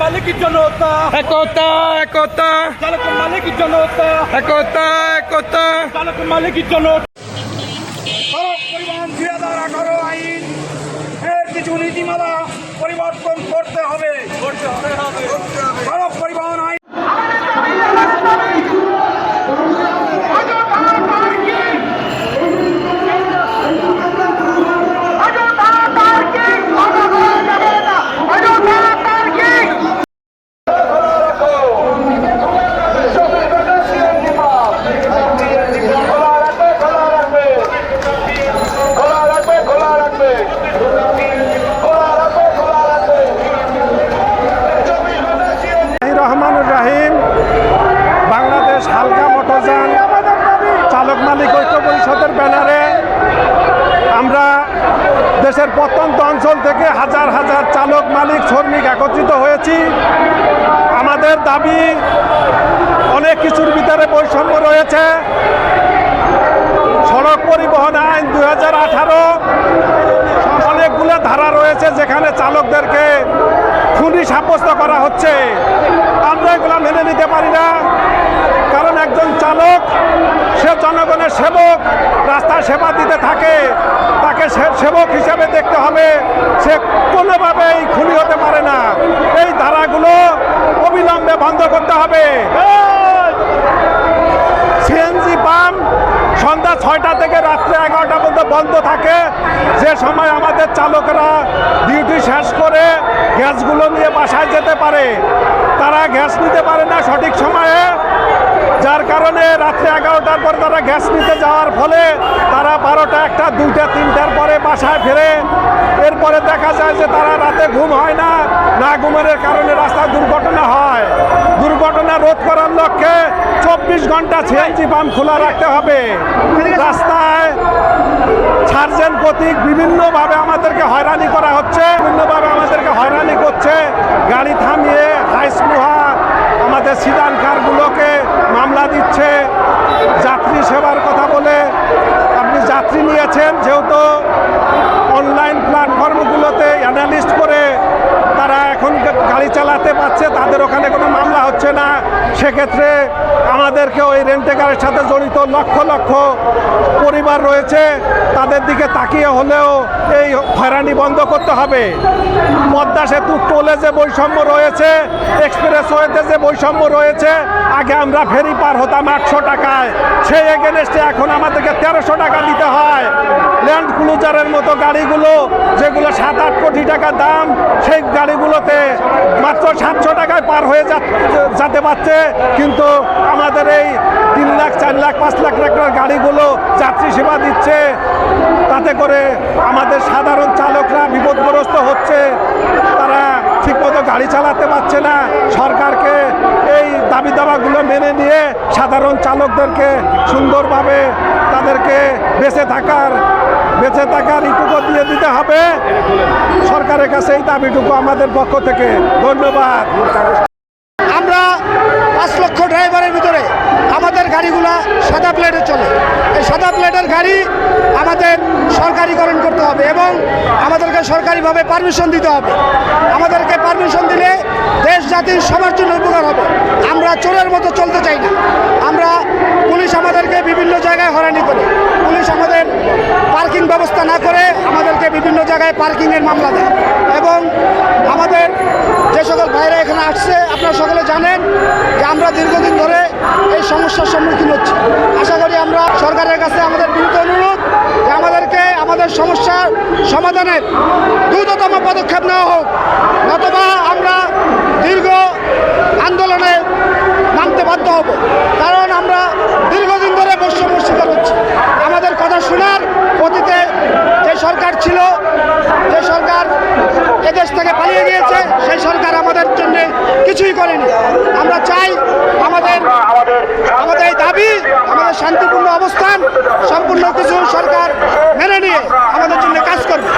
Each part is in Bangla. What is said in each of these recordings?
মালিক জনতা একতা একতা। চালক মালিকের জনতা একতা একতা। চালক মালিকের জনতা সড়ক পরিবহন দুই হাজার আঠারো আইন। এর কিছু নীতিমালা পরিবর্তন করতে হবে। করতে হবে সড়ক পরিবহন আইন রহমানুর রাহিম বাংলাদেশ হালকা মোটরযান চালক মালিক ঐক্য পরিষদের ব্যানারে আমরা দেশের প্রত্যন্ত অঞ্চল থেকে হাজার হাজার চালক মালিক শ্রমিক একত্রিত হয়েছি আমাদের দাবি অনেক কিছুর ভিতরে রয়েছে সড়ক পরিবহন আইন দুই হাজার আঠারো অনেকগুলো ধারা রয়েছে যেখানে চালকদেরকে খুনি সাব্যস্ত করা হচ্ছে। আমরা এগুলো মেনে নিতে পারি না, কারণ একজন চালক, সে জনগণের সেবক, রাস্তায় সেবা দিতে থাকে, তাকে সেবক হিসেবে দেখতে হবে, সে কোনোভাবেই খুনি হতে পারে না। এই ধারাগুলো অবিলম্বে বন্ধ করতে হবে। পাম্প সন্ধ্যা ছয়টা থেকে রাত্রে এগারোটা পর্যন্ত বন্ধ থাকে। যে সময় আমাদের চালকরা ডিউটি শেষ করে গ্যাসগুলো নিয়ে বাসায় যেতে পারে, তারা গ্যাস নিতে পারে না সঠিক সময়ে। যার কারণে রাত্রে এগারোটার পর তারা গ্যাস নিতে যাওয়ার ফলে তারা বারোটা একটা, দুইটা, তিনটার পরে বাসায় ফেরে। এরপরে দেখা যায় যে তারা রাতে ঘুম হয় না না ঘুমের কারণে রাস্তায় দুর্ঘটনা হয়। দুর্ঘটনা রোধ করার লক্ষ্যে চব্বিশ ঘণ্টা সিএনজি পাম্প খোলা রাখতে হবে। রাস্তায় সার্জেন্ট কর্তৃক বিভিন্নভাবে আমাদেরকে হয়রানি করা হচ্ছে, বিভিন্নভাবে আমাদেরকে হয়রানি করছে। গাড়ি থামিয়ে হাইসমুহা আমাদের সিডান কারগুলোকে মামলা দিচ্ছে। যাত্রী সেবার কথা বলে আপনি যাত্রী নিয়েছেন, যেহেতু অনলাইন প্ল্যাটফর্মগুলোতে অ্যানালিস্ট করে তারা এখন গাড়ি চালাতে পারছে, তাদের ওখানে কোনো মামলা হচ্ছে না। সেক্ষেত্রে আমাদেরকে ওই রেন্টেকারের সাথে জড়িত লক্ষ লক্ষ পরিবার রয়েছে। তাদের দিকে তাকিয়ে হলেও এই হয়রানি বন্ধ করতে হবে। পদ্মা সেতু টোলে যে বৈষম্য রয়েছে, এক্সপ্রেস ওয়েতে যে বৈষম্য রয়েছে, আগে আমরা ফেরি পার হতাম আটশো টাকায়। সেই এগেনস্টে এখন আমাদেরকে তেরোশো টাকা দিতে হয়। ল্যান্ড ক্লুজারের মতো গাড়িগুলো, যেগুলো সাত আট কোটি টাকা দাম, সেই গাড়িগুলোতে মাত্র সাতশো টাকায় পার হয়ে যেতে পারছে। কিন্তু আমাদের এই তিন লাখ, চার লাখ, পাঁচ লাখ টাকার গাড়িগুলো যাত্রী সেবা দিচ্ছে। তাতে করে আমাদের সাধারণ চালকরা বিপদগ্রস্ত হচ্ছে। তারা ঠিকমতো গাড়ি চালাতে পারছে না। সরকারকে এই দাবি দাবাগুলো মেনে নিয়ে সাধারণ চালকদেরকে সুন্দরভাবে তাদেরকে বেঁচে থাকার বেঁচে থাকার ইটুকু দিয়ে দিতে হবে। সরকারের কাছে এই দাবিটুকু আমাদের পক্ষ থেকে। ধন্যবাদ। আমরা পাঁচ লক্ষ ড্রাইভারের ভিতরে আমাদের গাড়িগুলা সাদা প্লেটে চলে। সাদা প্লেটের গাড়ি আমাদের সরকারিকরণ করতে হবে এবং আমাদেরকে সরকারিভাবে পারমিশন দিতে হবে। আমাদেরকে পারমিশন দিলে দেশ জাতির সবার জন্য উপকার হবে। আমরা চোরের মতো চলতে চাই না। আমরা পুলিশ আমাদেরকে বিভিন্ন জায়গায় হয়রানি করে। পুলিশ আমাদের পার্কিং ব্যবস্থা না করে আমাদেরকে বিভিন্ন জায়গায় পার্কিংয়ের মামলা দেয়। এবং আমাদের যে সকল ভাইরা এখানে আসছে, আপনারা সকলে জানেন যে আমরা দীর্ঘদিন ধরে এই সমস্যার সম্মুখীন হচ্ছি। আশা করি আমরা সরকারের কাছে আমাদের বিনীত অনুরোধ যে আমাদেরকে আমাদের সমস্যার সমাধানের দ্রুততম পদক্ষেপ নেওয়া হোক নতবা আমরা দীর্ঘ আন্দোলনে নামতে বাধ্য হব কারণ আমরা দীর্ঘদিন ধরে বৈষম্য শিকার হচ্ছি আমাদের কথা শোনার অতীতে যে সরকার ছিল যে সরকার এদেশ থেকে পালিয়ে গিয়েছে সেই সরকার আমাদের জন্য কিছুই করেনি আমরা চাই আমাদের আমাদের এই দাবি আমাদের শান্তিপূর্ণ অবস্থান সম্পূর্ণ কিছু সরকার মেনে নিয়ে আমাদের জন্য কাজ করবে।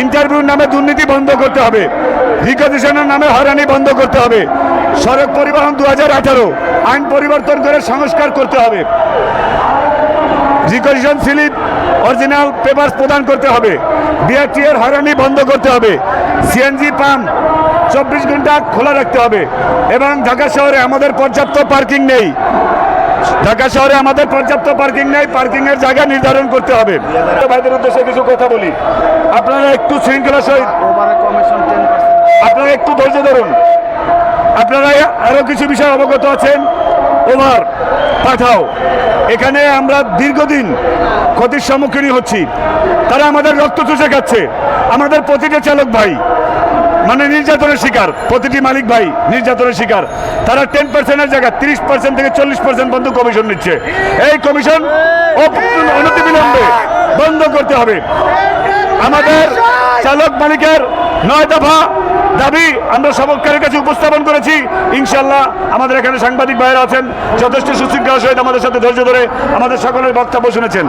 ইন্টারভিউর নামে দুর্নীতি বন্ধ করতে হবে। রিকজিশনের নামে হয়রানি বন্ধ করতে হবে। সড়ক পরিবহন দু হাজার আঠারো, আইন পরিবর্তন করে সংস্কার করতে হবে। রিকজিশন স্লিপ অরিজিনাল পেপার প্রদান করতে হবে। বিআরটি এর হয়রানি বন্ধ করতে হবে। সিএনজি পাম্প চব্বিশ ঘণ্টা খোলা রাখতে হবে। এবং ঢাকা শহরে আমাদের পর্যাপ্ত পার্কিং নেই। ঢাকা শহরে আমাদের পর্যাপ্ত পার্কিং নেই পার্কিং এর জায়গা নির্ধারণ করতে হবে। ভাইদের উদ্দেশ্যে কিছু কথা বলি। আপনারা একটু শৃঙ্খলা সহিত আপনারা একটু ধৈর্য ধরুন। আপনারা আরও কিছু বিষয় অবগত আছেন। ওভার, পাঠাও। এখানে আমরা দীর্ঘদিন ক্ষতির সম্মুখীন হচ্ছি। তারা আমাদের রক্ত চুষে খাচ্ছে। আমাদের প্রতিটা চালক ভাই। মানে নির্যাতনের শিকার। প্রতিটি মালিক ভাই নির্যাতনের শিকার। তারা টেন পার্সেন্টের জায়গায়, তিরিশ পার্সেন্ট থেকে চল্লিশ পার্সেন্ট বন্ধ কমিশন নিচ্ছে। এই কমিশন অনতিবিলম্বে বন্ধ করতে হবে। আমাদের চালক মালিকের নয় দফা দাবি আমরা সবকারের কাছে উপস্থাপন করেছি। ইনশাল্লাহ আমাদের এখানে সাংবাদিক ভাইয়েরা আছেন, যথেষ্ট সুশৃঙ্খলার সহিত আমাদের সাথে ধৈর্য ধরে আমাদের সকলের বক্তব্য শুনেছেন।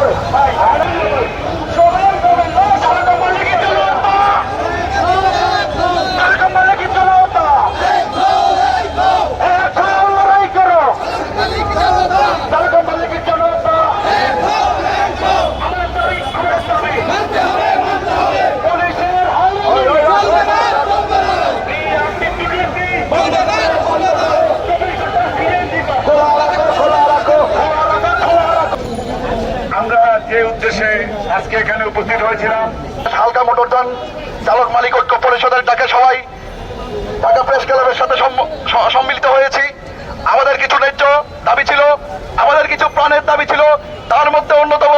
Forest. Fight. হয়েছিলাম হালকা মোটরযান চালক মালিক ঐক্য পরিষদের ডাকে সবাই ঢাকা প্রেস ক্লাবের সাথে সম্ম- সম্মিলিত হয়েছি। আমাদের কিছু ন্যায্য দাবি ছিল, আমাদের কিছু প্রাণের দাবি ছিল, তার মধ্যে অন্যতম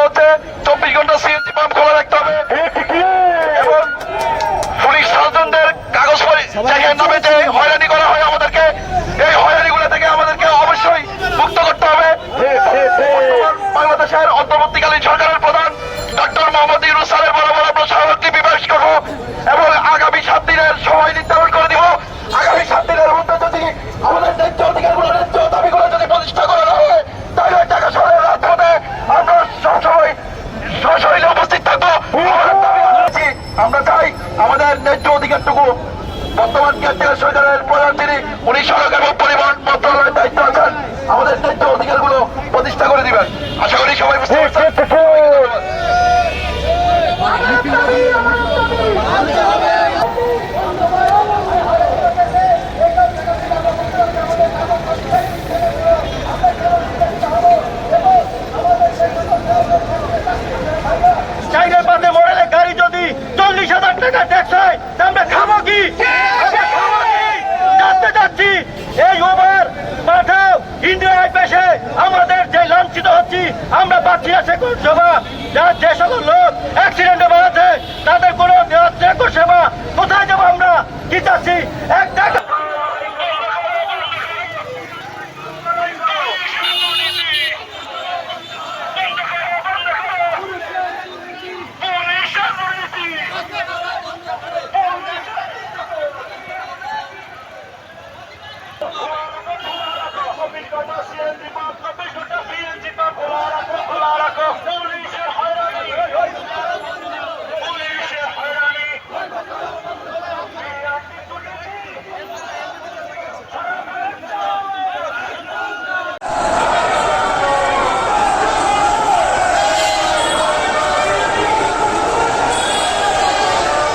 পেয়েছি আমরা পাচ্ছি না সে কোন সেবা যারা যে সকল লোক অ্যাক্সিডেন্টে মারা তাদের কোনো সেবা